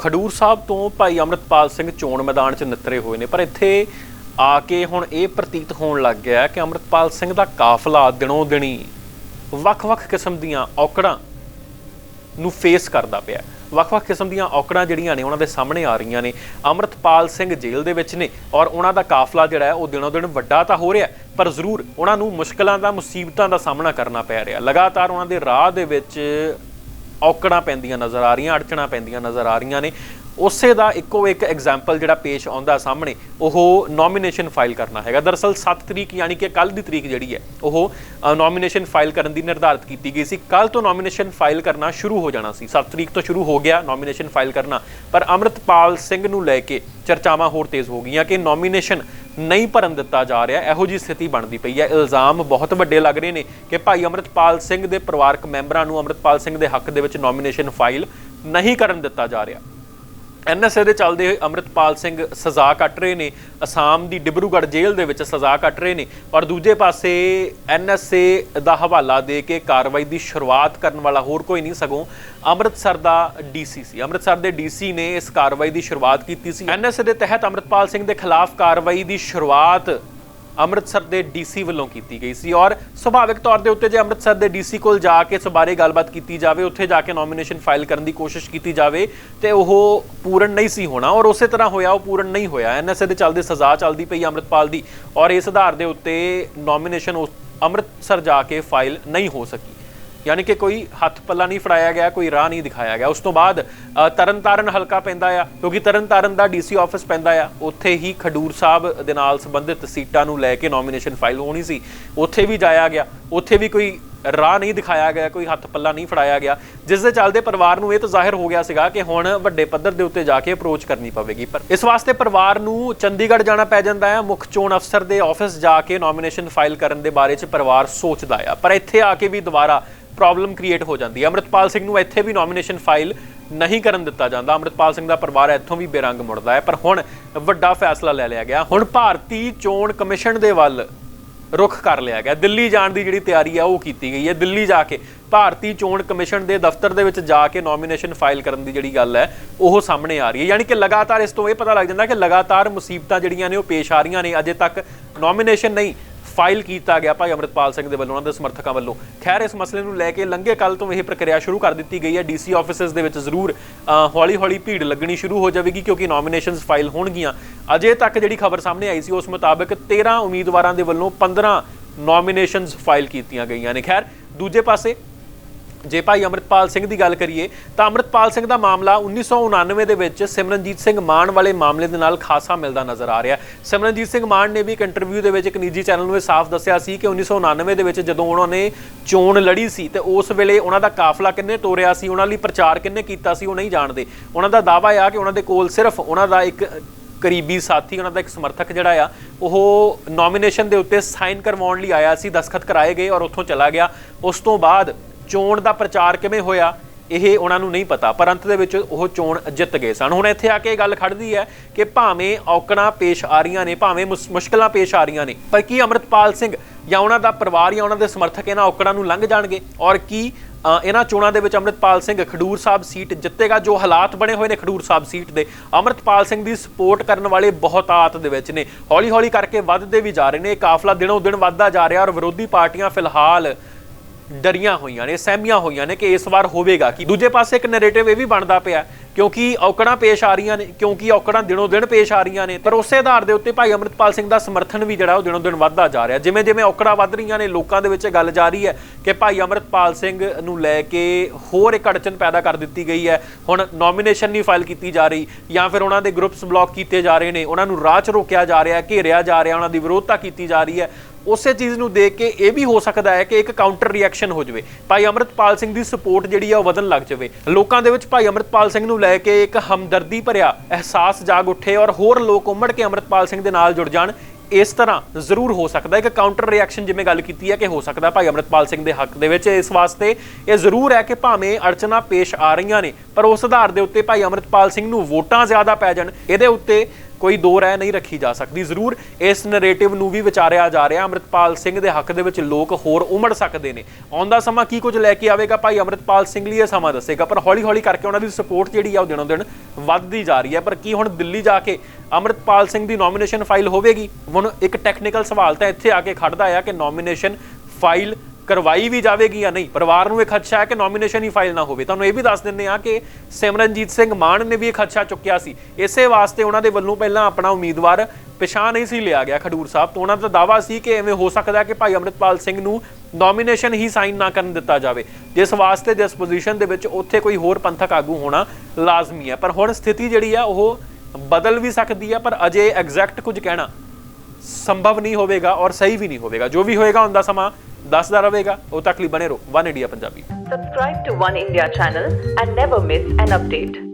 ਖਡੂਰ ਸਾਹਿਬ ਤੋਂ ਭਾਈ ਅਮਰਤਪਾਲ ਸਿੰਘ ਚੋਣ ਮੈਦਾਨ 'ਚ ਨਿਤਰੇ ਹੋਏ ਨੇ, ਪਰ ਇੱਥੇ ਆ ਕੇ ਹੁਣ ਇਹ ਪ੍ਰਤੀਤ ਹੋਣ ਲੱਗ ਗਿਆ ਕਿ ਅਮਰਤਪਾਲ ਸਿੰਘ ਦਾ ਕਾਫਲਾ ਦਿਨੋਂ ਦਿਨੀ ਵੱਖ-ਵੱਖ ਕਿਸਮ ਦੀਆਂ ਔਕੜਾਂ ਨੂੰ ਫੇਸ ਕਰਦਾ ਪਿਆ ਵੱਖ-ਵੱਖ ਕਿਸਮ ਦੀਆਂ ਔਕੜਾਂ ਜਿਹੜੀਆਂ ਨੇ, ਉਹਨਾਂ ਦੇ ਸਾਹਮਣੇ ਆ ਰਹੀਆਂ ਨੇ। ਅਮਰਤਪਾਲ ਸਿੰਘ ਜੇਲ੍ਹ ਦੇ ਵਿੱਚ ਨੇ ਔਰ ਉਹਨਾਂ ਦਾ ਕਾਫਲਾ ਜਿਹੜਾ ਹੈ, ਉਹ ਦਿਨੋਂ ਦਿਨ ਵੱਡਾ ਤਾਂ ਹੋ ਰਿਹਾ ਪਰ ਜ਼ਰੂਰ ਉਹਨਾਂ ਨੂੰ ਮੁਸ਼ਕਲਾਂ ਦਾ, ਮੁਸੀਬਤਾਂ ਦਾ ਸਾਹਮਣਾ ਕਰਨਾ ਪੈ ਰਿਹਾ ਲਗਾਤਾਰ ਉਹਨਾਂ ਦੇ ਰਾਹ ਦੇ ਵਿੱਚ ਔਕੜਾਂ ਪੈਂਦੀਆਂ ਨਜ਼ਰ ਆ ਰਹੀਆਂ ਅੜਚਣਾ ਪੈਂਦੀਆਂ ਨਜ਼ਰ ਆ ਰਹੀਆਂ ਨੇ। ਉਸੇ ਦਾ ਇੱਕੋ ਇੱਕ ਐਗਜ਼ਾਮਪਲ ਜਿਹੜਾ ਪੇਸ਼ ਆਉਂਦਾ ਸਾਹਮਣੇ, ਉਹ ਨੋਮੀਨੇਸ਼ਨ ਫਾਈਲ ਕਰਨਾ ਹੈਗਾ। ਦਰਅਸਲ 7 ਤਰੀਕ ਯਾਨੀ ਕਿ ਕੱਲ ਦੀ ਤਰੀਕ ਜਿਹੜੀ ਹੈ, ਉਹ ਨੋਮੀਨੇਸ਼ਨ ਫਾਈਲ ਕਰਨ ਦੀ ਨਿਰਧਾਰਤ ਕੀਤੀ ਗਈ ਸੀ। ਕੱਲ ਤੋਂ ਨੋਮੀਨੇਸ਼ਨ ਫਾਈਲ ਕਰਨਾ ਸ਼ੁਰੂ ਹੋ ਜਾਣਾ ਸੀ। 7 ਤਰੀਕ ਤੋਂ ਸ਼ੁਰੂ ਹੋ ਗਿਆ ਨੋਮੀਨੇਸ਼ਨ ਫਾਈਲ ਕਰਨਾ। ਪਰ ਅਮਰਤਪਾਲ ਸਿੰਘ ਨੂੰ ਲੈ ਕੇ ਚਰਚਾਵਾਂ ਹੋਰ ਤੇਜ਼ ਹੋ ਗਈਆਂ ਕਿ ਨੋਮੀਨੇਸ਼ਨ ਨਹੀਂ ਭਰਨ ਦਿੱਤਾ ਜਾ ਰਿਹਾ। ਇਹੋ ਜੀ ਸਥਿਤੀ ਬਣਦੀ ਪਈ ਹੈ। ਇਲਜ਼ਾਮ ਬਹੁਤ ਵੱਡੇ ਲੱਗ ਰਹੇ ਨੇ ਕਿ ਭਾਈ ਅਮਰਤਪਾਲ ਸਿੰਘ ਦੇ ਪਰਿਵਾਰਕ ਮੈਂਬਰਾਂ ਨੂੰ ਅਮਰਤਪਾਲ ਸਿੰਘ ਦੇ ਹੱਕ ਦੇ ਵਿੱਚ ਨੋਮੀਨੇਸ਼ਨ ਫਾਈਲ ਨਹੀਂ ਕਰਨ ਦਿੱਤਾ ਜਾ ਰਿਹਾ। ਐਨਐਸਏ ਦੇ ਚੱਲਦੇ ਹੋਏ ਅਮਰਿਤਪਾਲ ਸਿੰਘ ਸਜ਼ਾ ਕੱਟ ਰਹੇ ਨੇ, ਅਸਾਮ ਦੀ ਡਿਬਰੂਗੜ੍ਹ ਜੇਲ੍ਹ ਦੇ ਵਿੱਚ ਸਜ਼ਾ ਕੱਟ ਰਹੇ ਨੇ, ਔਰ ਦੂਜੇ ਪਾਸੇ ਐਨਐਸਏ ਦਾ ਹਵਾਲਾ ਦੇ ਕੇ ਕਾਰਵਾਈ ਦੀ ਸ਼ੁਰੂਆਤ ਕਰਨ ਵਾਲਾ ਹੋਰ ਕੋਈ ਨਹੀਂ, ਸਗੋਂ ਅੰਮ੍ਰਿਤਸਰ ਦਾ ਡੀਸੀ ਸੀ। ਅੰਮ੍ਰਿਤਸਰ ਦੇ ਡੀਸੀ ਨੇ ਇਸ ਕਾਰਵਾਈ ਦੀ ਸ਼ੁਰੂਆਤ ਕੀਤੀ ਸੀ। ਐਨਐਸਏ ਦੇ ਤਹਿਤ ਅਮਰਿਤਪਾਲ ਸਿੰਘ ਦੇ ਖਿਲਾਫ ਕਾਰਵਾਈ ਦੀ ਸ਼ੁਰੂਆਤ ਅੰਮ੍ਰਿਤਸਰ ਦੇ ਡੀਸੀ ਵੱਲੋਂ ਕੀਤੀ ਗਈ ਸੀ ਔਰ ਸੁਭਾਵਿਕ ਤੌਰ ਦੇ ਉੱਤੇ ਜੇ ਅੰਮ੍ਰਿਤਸਰ ਦੇ ਡੀਸੀ ਕੋਲ ਜਾ ਕੇ ਇਸ ਬਾਰੇ ਗੱਲਬਾਤ ਕੀਤੀ ਜਾਵੇ, ਉੱਥੇ ਜਾ ਕੇ ਨੋਮੀਨੇਸ਼ਨ ਫਾਈਲ ਕਰਨ ਦੀ ਕੋਸ਼ਿਸ਼ ਕੀਤੀ ਜਾਵੇ, ਤੇ ਉਹ ਪੂਰਨ ਨਹੀਂ ਸੀ ਹੋਣਾ ਔਰ ਉਸੇ ਤਰ੍ਹਾਂ ਹੋਇਆ, ਉਹ ਪੂਰਨ ਨਹੀਂ ਹੋਇਆ। ਐਨਐਸਏ ਦੇ ਚੱਲਦੇ ਸਜ਼ਾ ਚੱਲਦੀ ਪਈ ਅੰਮ੍ਰਿਤਪਾਲ ਦੀ ਔਰ ਇਸ ਆਧਾਰ ਦੇ ਉੱਤੇ ਨੋਮੀਨੇਸ਼ਨ ਅੰਮ੍ਰਿਤਸਰ ਜਾ ਕੇ ਫਾਈਲ ਨਹੀਂ ਹੋ ਸਕੀ। ਯਾਨੀ ਕਿ ਕੋਈ ਹੱਥ ਪੱਲਾ ਨਹੀਂ ਫੜਾਇਆ ਗਿਆ, ਕੋਈ ਰਾਹ ਨਹੀਂ ਦਿਖਾਇਆ ਗਿਆ। ਉਸ ਤੋਂ ਬਾਅਦ ਤਰਨਤਾਰਨ ਹਲਕਾ ਪੈਂਦਾ ਆ, ਕਿਉਂਕਿ ਤਰਨਤਾਰਨ ਦਾ ਡੀਸੀ ਆਫਿਸ ਪੈਂਦਾ ਆ। ਉੱਥੇ ਹੀ ਖਡੂਰ ਸਾਹਿਬ ਦੇ ਨਾਲ ਸੰਬੰਧਿਤ ਸੀਟਾਂ ਨੂੰ ਲੈ ਕੇ ਨੋਮੀਨੇਸ਼ਨ ਫਾਈਲ ਹੋਣੀ ਸੀ। ਉੱਥੇ ਵੀ ਜਾਇਆ ਗਿਆ। ਉੱਥੇ ਵੀ ਕੋਈ ਰਾਹ ਨਹੀਂ ਦਿਖਾਇਆ ਗਿਆ, ਕੋਈ ਹੱਥ ਪੱਲਾ ਨਹੀਂ ਫੜਾਇਆ ਗਿਆ। ਜਿਸ ਦੇ ਚੱਲਦੇ ਪਰਿਵਾਰ ਨੂੰ ਇਹ ਤਾਂ ਜ਼ਾਹਿਰ ਹੋ ਗਿਆ ਸੀਗਾ ਕਿ ਹੁਣ ਵੱਡੇ ਪੱਧਰ ਦੇ ਉੱਤੇ ਜਾ ਕੇ ਅਪਰੋਚ ਕਰਨੀ ਪਵੇਗੀ। ਪਰ ਇਸ ਵਾਸਤੇ ਪਰਿਵਾਰ ਨੂੰ ਚੰਡੀਗੜ੍ਹ ਜਾਣਾ ਪੈ ਜਾਂਦਾ ਹੈ ਮੁੱਖ ਚੋਣ ਅਫਸਰ ਦੇ ਆਫਿਸ ਜਾ ਕੇ ਨੋਮੀਨੇਸ਼ਨ ਫਾਈਲ ਕਰਨ ਦੇ ਬਾਰੇ 'ਚ ਪਰਿਵਾਰ ਸੋਚਦਾ ਆ। ਪਰ ਇੱਥੇ ਆ ਕੇ ਵੀ ਦੁਬਾਰਾ ਪ੍ਰੋਬਲਮ ਕ੍ਰੀਏਟ ਹੋ ਜਾਂਦੀ ਹੈ। ਅਮਰਿਤਪਾਲ ਸਿੰਘ ਨੂੰ ਇੱਥੇ ਵੀ ਨੋਮੀਨੇਸ਼ਨ ਫਾਈਲ ਨਹੀਂ ਕਰਨ ਦਿੱਤਾ ਜਾਂਦਾ। ਅਮਰਿਤਪਾਲ ਸਿੰਘ ਦਾ ਪਰਿਵਾਰ ਇੱਥੋਂ ਵੀ ਬੇਰੰਗ ਮੁੜਦਾ ਹੈ। ਪਰ ਹੁਣ ਵੱਡਾ ਫੈਸਲਾ ਲੈ ਲਿਆ ਗਿਆ। ਹੁਣ ਭਾਰਤੀ ਚੋਣ ਕਮਿਸ਼ਨ ਦੇ ਵੱਲ ਰੁਖ ਕਰ ਲਿਆ ਗਿਆ। ਦਿੱਲੀ ਜਾਣ ਦੀ ਜਿਹੜੀ ਤਿਆਰੀ ਆ, ਉਹ ਕੀਤੀ ਗਈ ਹੈ। ਦਿੱਲੀ ਜਾ ਕੇ ਭਾਰਤੀ ਚੋਣ ਕਮਿਸ਼ਨ ਦੇ ਦਫ਼ਤਰ ਦੇ ਵਿੱਚ ਜਾ ਕੇ ਨੋਮੀਨੇਸ਼ਨ ਫਾਈਲ ਕਰਨ ਦੀ ਜਿਹੜੀ ਗੱਲ ਹੈ, ਉਹ ਸਾਹਮਣੇ ਆ ਰਹੀ ਹੈ। ਯਾਨੀ ਕਿ ਲਗਾਤਾਰ ਇਸ ਤੋਂ ਇਹ ਪਤਾ ਲੱਗ ਜਾਂਦਾ ਕਿ ਲਗਾਤਾਰ ਮੁਸੀਬਤਾਂ ਜਿਹੜੀਆਂ ਨੇ, ਉਹ ਪੇਸ਼ ਆ ਰਹੀਆਂ ਨੇ। ਅਜੇ ਤੱਕ ਨੋਮੀਨੇਸ਼ਨ ਨਹੀਂ ਫਾਈਲ ਕੀਤਾ ਗਿਆ ਭਾਈ ਅਮਰਿਤਪਾਲ ਸਿੰਘ ਦੇ ਵੱਲੋਂ, ਉਹਨਾਂ ਦੇ ਸਮਰਥਕਾਂ ਵੱਲੋਂ। ਖੈਰ, ਇਸ ਮਸਲੇ ਨੂੰ ਲੈ ਕੇ ਲੰਘੇ ਕੱਲ ਤੋਂ ਇਹ ਪ੍ਰਕਿਰਿਆ ਸ਼ੁਰੂ ਕਰ ਦਿੱਤੀ ਗਈ ਹੈ। ਡੀਸੀ ਆਫਿਸਸ ਦੇ ਵਿੱਚ ਜ਼ਰੂਰ ਹੌਲੀ-ਹੌਲੀ ਭੀੜ ਲੱਗਣੀ ਸ਼ੁਰੂ ਹੋ ਜਾਵੇਗੀ ਕਿਉਂਕਿ ਨੋਮੀਨੇਸ਼ਨਸ ਫਾਈਲ ਹੋਣਗੀਆਂ। ਅਜੇ ਤੱਕ ਜਿਹੜੀ ਖਬਰ ਸਾਹਮਣੇ ਆਈ ਸੀ, ਉਸ ਮੁਤਾਬਕ 13 ਉਮੀਦਵਾਰਾਂ ਦੇ ਵੱਲੋਂ 15 ਨੋਮੀਨੇਸ਼ਨਸ ਫਾਈਲ ਕੀਤੀਆਂ ਗਈਆਂ ਨੇ। ਖੈਰ, ਦੂਜੇ ਪਾਸੇ ਜੇ ਭਾਈ ਅਮਰਿਤਪਾਲ ਸਿੰਘ ਦੀ ਗੱਲ ਕਰੀਏ, ਤਾਂ ਅਮਰਿਤਪਾਲ ਸਿੰਘ ਦਾ ਮਾਮਲਾ 1999 ਦੇ ਵਿੱਚ ਸਿਮਰਨਜੀਤ ਸਿੰਘ ਮਾਨ ਵਾਲੇ ਮਾਮਲੇ ਦੇ ਨਾਲ ਖਾਸਾ ਮਿਲਦਾ ਨਜ਼ਰ ਆ ਰਿਹਾ। ਸਿਮਰਨਜੀਤ ਸਿੰਘ ਮਾਨ ਨੇ ਵੀ ਇੱਕ ਇੰਟਰਵਿਊ ਦੇ ਵਿੱਚ ਇੱਕ ਨਿੱਜੀ ਚੈਨਲ ਨੂੰ ਇਹ ਸਾਫ਼ ਦੱਸਿਆ ਸੀ ਕਿ 1999 ਦੇ ਵਿੱਚ ਜਦੋਂ ਉਹਨਾਂ ਨੇ ਚੋਣ ਲੜੀ ਸੀ, ਤੇ ਉਸ ਵੇਲੇ ਉਹਨਾਂ ਦਾ ਕਾਫਲਾ ਕਿੰਨੇ ਤੋਰਿਆ ਸੀ, ਉਹਨਾਂ ਲਈ ਪ੍ਰਚਾਰ ਕਿੰਨੇ ਕੀਤਾ ਸੀ, ਉਹ ਨਹੀਂ ਜਾਣਦੇ। ਉਹਨਾਂ ਦਾ ਦਾਅਵਾ ਆ ਕਿ ਉਹਨਾਂ ਦੇ ਕੋਲ ਸਿਰਫ ਉਹਨਾਂ ਦਾ ਇੱਕ ਕਰੀਬੀ ਸਾਥੀ, ਉਹਨਾਂ ਦਾ ਇੱਕ ਸਮਰਥਕ ਜਿਹੜਾ ਆ, ਉਹ ਨੋਮੀਨੇਸ਼ਨ ਦੇ ਉੱਤੇ ਸਾਈਨ ਕਰਵਾਉਣ ਲਈ ਆਇਆ ਸੀ, ਦਸਖਤ ਕਰਾਏ ਗਏ ਔਰ ਉੱਥੋਂ ਚਲਾ ਗਿਆ। ਉਸ ਤੋਂ ਬਾਅਦ ਚੋਣ ਦਾ ਪ੍ਰਚਾਰ ਕਿਵੇਂ ਹੋਇਆ, ਇਹ ਉਹਨਾਂ ਨੂੰ ਨਹੀਂ ਪਤਾ। ਪਰ ਅੰਤ ਦੇ ਵਿੱਚ ਉਹ ਚੋਣ ਜਿੱਤ ਗਏ ਸਨ। ਹੁਣ ਇੱਥੇ ਆ ਕੇ ਇਹ ਗੱਲ ਖੜਦੀ ਹੈ ਕਿ ਭਾਵੇਂ ਔਕੜਾਂ ਪੇਸ਼ ਆ ਰਹੀਆਂ ਨੇ, ਭਾਵੇਂ ਮੁਸ- ਮੁਸ਼ਕਲਾਂ ਪੇਸ਼ ਆ ਰਹੀਆਂ ਨੇ, ਪਰ ਕੀ ਅਮਰਿਤਪਾਲ ਸਿੰਘ ਜਾਂ ਉਹਨਾਂ ਦਾ ਪਰਿਵਾਰ ਜਾਂ ਉਹਨਾਂ ਦੇ ਸਮਰਥਕ ਇਹਨਾਂ ਔਕੜਾਂ ਨੂੰ ਲੰਘ ਜਾਣਗੇ? ਔਰ ਕੀ ਇਹਨਾਂ ਚੋਣਾਂ ਦੇ ਵਿੱਚ ਅਮਰਿਤਪਾਲ ਸਿੰਘ ਖਡੂਰ ਸਾਹਿਬ ਸੀਟ ਜਿੱਤੇਗਾ, ਜੋ ਹਾਲਾਤ ਬਣੇ ਹੋਏ ਨੇ ਖਡੂਰ ਸਾਹਿਬ ਸੀਟ ਦੇ? ਅਮਰਿਤਪਾਲ ਸਿੰਘ ਦੀ ਸਪੋਰਟ ਕਰਨ ਵਾਲੇ ਬਹੁਤਾਤ ਦੇ ਵਿੱਚ ਨੇ। ਹੌਲੀ ਹੌਲੀ ਕਰਕੇ ਵੱਧਦੇ ਵੀ ਜਾ ਰਹੇ ਨੇ। ਕਾਫਲਾ ਦਿਨੋਂ ਦਿਨ ਵੱਧਦਾ ਜਾ ਰਿਹਾ ਔਰ ਵਿਰੋਧੀ ਪਾਰਟੀਆਂ ਫਿਲਹਾਲ ਡਰੀਆਂ ਹੋਈਆਂ ਨੇ, ਸਹਿਮੀਆਂ ਹੋਈਆਂ ਨੇ ਕਿ ਇਸ ਵਾਰ ਹੋਵੇਗਾ ਕਿ। ਦੂਜੇ ਪਾਸੇ ਇੱਕ ਨੈਰੇਟਿਵ ਇਹ ਵੀ ਬਣਦਾ ਪਿਆ ਕਿਉਂਕਿ ਔਕੜਾਂ ਪੇਸ਼ ਆ ਰਹੀਆਂ ਨੇ, ਕਿਉਂਕਿ ਔਕੜਾਂ ਦਿਨੋਂ ਦਿਨ ਪੇਸ਼ ਆ ਰਹੀਆਂ ਨੇ। ਪਰ ਉਸੇ ਆਧਾਰ ਦੇ ਉੱਤੇ ਭਾਈ ਅਮਰਿਤਪਾਲ ਸਿੰਘ ਦਾ ਸਮਰਥਨ ਵੀ ਜਿਹੜਾ ਉਹ ਦਿਨੋਂ ਦਿਨ ਵੱਧਦਾ ਜਾ ਰਿਹਾ। ਜਿਵੇਂ ਜਿਵੇਂ ਔਕੜਾਂ ਵੱਧ ਰਹੀਆਂ ਨੇ, ਲੋਕਾਂ ਦੇ ਵਿੱਚ ਗੱਲ ਜਾ ਰਹੀ ਹੈ ਕਿ ਭਾਈ ਅਮਰਿਤਪਾਲ ਸਿੰਘ ਨੂੰ ਲੈ ਕੇ ਹੋਰ ਇੱਕ ਅੜਚਨ ਪੈਦਾ ਕਰ ਦਿੱਤੀ ਗਈ ਹੈ। ਹੁਣ ਨੋਮੀਨੇਸ਼ਨ ਨਹੀਂ ਫਾਈਲ ਕੀਤੀ ਜਾ ਰਹੀ, ਜਾਂ ਫਿਰ ਉਹਨਾਂ ਦੇ ਗਰੁੱਪਸ ਬਲੌਕ ਕੀਤੇ ਜਾ ਰਹੇ ਨੇ, ਉਹਨਾਂ ਨੂੰ ਰਾਹ 'ਚ ਰੋਕਿਆ ਜਾ ਰਿਹਾ, ਘੇਰਿਆ ਜਾ ਰਿਹਾ, ਉਹਨਾਂ ਦੀ ਵਿਰੋਧਤਾ ਕੀਤੀ ਜਾ ਰਹੀ ਹੈ। ਉਸੇ ਚੀਜ਼ ਨੂੰ ਦੇਖ ਕੇ ਇਹ ਵੀ ਹੋ ਸਕਦਾ ਹੈ ਕਿ ਇੱਕ ਕਾਊਂਟਰ ਰਿਐਕਸ਼ਨ ਹੋ ਜਾਵੇ। ਭਾਈ ਅਮਰਿਤਪਾਲ ਸਿੰਘ ਦੀ ਸਪੋਰਟ ਜਿਹੜੀ ਆ ਉਹ ਵਧਣ ਲੱਗ ਜਾਵੇ। ਲੋਕਾਂ ਦੇ ਵਿੱਚ ਭਾਈ ਅਮਰਿਤਪਾਲ ਸਿੰਘ ਨੂੰ ਲੈ ਕੇ ਇੱਕ ਹਮਦਰਦੀ ਭਰਿਆ ਅਹਿਸਾਸ ਜਾਗ ਉੱਠੇ ਔਰ ਹੋਰ ਲੋਕ ਉਮੜ ਕੇ ਅਮਰਿਤਪਾਲ ਸਿੰਘ ਦੇ ਨਾਲ ਜੁੜ ਜਾਣ, ਇਸ ਤਰ੍ਹਾਂ ਜ਼ਰੂਰ ਹੋ ਸਕਦਾ ਹੈ। ਕਿ ਕਾਊਂਟਰ ਰਿਐਕਸ਼ਨ ਜਿਵੇਂ ਗੱਲ ਕੀਤੀ ਹੈ ਕਿ ਹੋ ਸਕਦਾ ਭਾਈ ਅਮਰਿਤਪਾਲ ਸਿੰਘ ਦੇ ਹੱਕ ਦੇ ਵਿੱਚ। ਇਸ ਵਾਸਤੇ ਇਹ ਜ਼ਰੂਰ ਹੈ ਕਿ ਭਾਵੇਂ ਅੜਚਨਾ ਪੇਸ਼ ਆ ਰਹੀਆਂ ਨੇ, ਪਰ ਉਸ ਆਧਾਰ ਦੇ ਉੱਤੇ ਭਾਈ ਅਮਰਿਤਪਾਲ ਸਿੰਘ ਨੂੰ ਵੋਟਾਂ ਜ਼ਿਆਦਾ ਪੈ ਜਾਣ, ਇਹਦੇ ਉੱਤੇ ਕੋਈ ਦੋ ਰਾਏ ਨਹੀਂ ਰੱਖੀ ਜਾ ਸਕਦੀ। ਜ਼ਰੂਰ ਇਸ ਨੈਰੇਟਿਵ ਨੂੰ ਵੀ ਵਿਚਾਰਿਆ ਜਾ ਰਿਹਾ। ਅੰਮ੍ਰਿਤਪਾਲ ਸਿੰਘ ਦੇ ਹੱਕ ਦੇ ਵਿੱਚ ਲੋਕ ਹੋਰ ਉਮੜ ਸਕਦੇ ਨੇ। ਆਉਂਦਾ ਸਮਾਂ ਕੀ ਕੁਝ ਲੈ ਕੇ ਆਵੇਗਾ ਭਾਈ? ਅੰਮ੍ਰਿਤਪਾਲ ਸਿੰਘ ਲਈ ਇਹ ਸਮਾਂ ਦੱਸੇਗਾ, ਪਰ ਹੌਲੀ-ਹੌਲੀ ਕਰਕੇ ਉਹਨਾਂ ਦੀ ਸਪੋਰਟ ਜਿਹੜੀ ਆ ਉਹ ਦਿਨੋਂ ਦਿਨ ਵੱਧਦੀ ਜਾ ਰਹੀ ਹੈ। ਪਰ ਕੀ ਹੁਣ ਦਿੱਲੀ ਜਾ ਕੇ ਅੰਮ੍ਰਿਤਪਾਲ ਸਿੰਘ ਦੀ ਨੋਮੀਨੇਸ਼ਨ ਫਾਈਲ ਹੋਵੇਗੀ? ਹੁਣ ਇੱਕ ਟੈਕਨੀਕਲ ਸਵਾਲ ਤਾਂ ਇੱਥੇ ਆ ਕੇ ਖੜਦਾ ਆ ਕਿ ਨੋਮੀਨੇਸ਼ਨ ਫਾਈਲ ਕਰਵਾਈ ਵੀ ਜਾਵੇਗੀ ਜਾਂ ਨਹੀਂ? ਪਰਿਵਾਰ ਨੂੰ ਇਹ ਖਦਸ਼ਾ ਹੈ ਕਿ ਨੋਮੀਨੇਸ਼ਨ ਹੀ ਫਾਈਲ ਨਾ ਹੋਵੇ। ਤੁਹਾਨੂੰ ਇਹ ਵੀ ਦੱਸ ਦਿੰਦੇ ਆ ਕਿ ਸਿਮਰਨਜੀਤ ਸਿੰਘ ਮਾਨ ਨੇ ਵੀ ਇਹ ਖਦਸ਼ਾ ਚੁੱਕਿਆ ਸੀ। ਇਸੇ ਵਾਸਤੇ ਉਹਨਾਂ ਦੇ ਵੱਲੋਂ ਪਹਿਲਾਂ ਆਪਣਾ ਉਮੀਦਵਾਰ ਪਛਾਣ ਨਹੀਂ ਸੀ ਲਿਆ ਗਿਆ ਖਡੂਰ ਸਾਹਿਬ ਤੋਂ। ਉਹਨਾਂ ਦਾ ਦਾਵਾ ਸੀ ਕਿ ਐਵੇਂ ਹੋ ਸਕਦਾ ਕਿ ਭਾਈ ਅੰਮ੍ਰਿਤਪਾਲ ਸਿੰਘ ਨੂੰ ਨੋਮੀਨੇਸ਼ਨ ਹੀ ਸਾਈਨ ਨਾ ਕਰਨ ਦਿੱਤਾ ਜਾਵੇ। ਜਿਸ ਵਾਸਤੇ ਜਿਸ ਪੋਜੀਸ਼ਨ ਦੇ ਵਿੱਚ ਉੱਥੇ ਕੋਈ ਹੋਰ ਪੰਥਕ ਆਗੂ ਹੋਣਾ ਲਾਜ਼ਮੀ ਹੈ। ਪਰ ਹੁਣ ਸਥਿਤੀ ਜਿਹੜੀ ਆ ਉਹ ਬਦਲ ਵੀ ਸਕਦੀ ਹੈ, ਪਰ ਅਜੇ ਐਗਜ਼ੈਕਟ ਕੁਝ ਕਹਿਣਾ ਸੰਭਵ ਨਹੀਂ ਹੋਵੇਗਾ ਔਰ ਸਹੀ ਵੀ ਨਹੀਂ ਹੋਵੇਗਾ। ਜੋ ਵੀ ਹੋਏਗਾ ਹੁੰਦਾ ਸਮਾਂ ਦੱਸਦਾ ਰਹੇਗਾ ਉਹ ਤੱਕ ਲਈ ਬਨੇ ਰਹੋ One India Punjabi Subscribe to One India channel and never miss an update.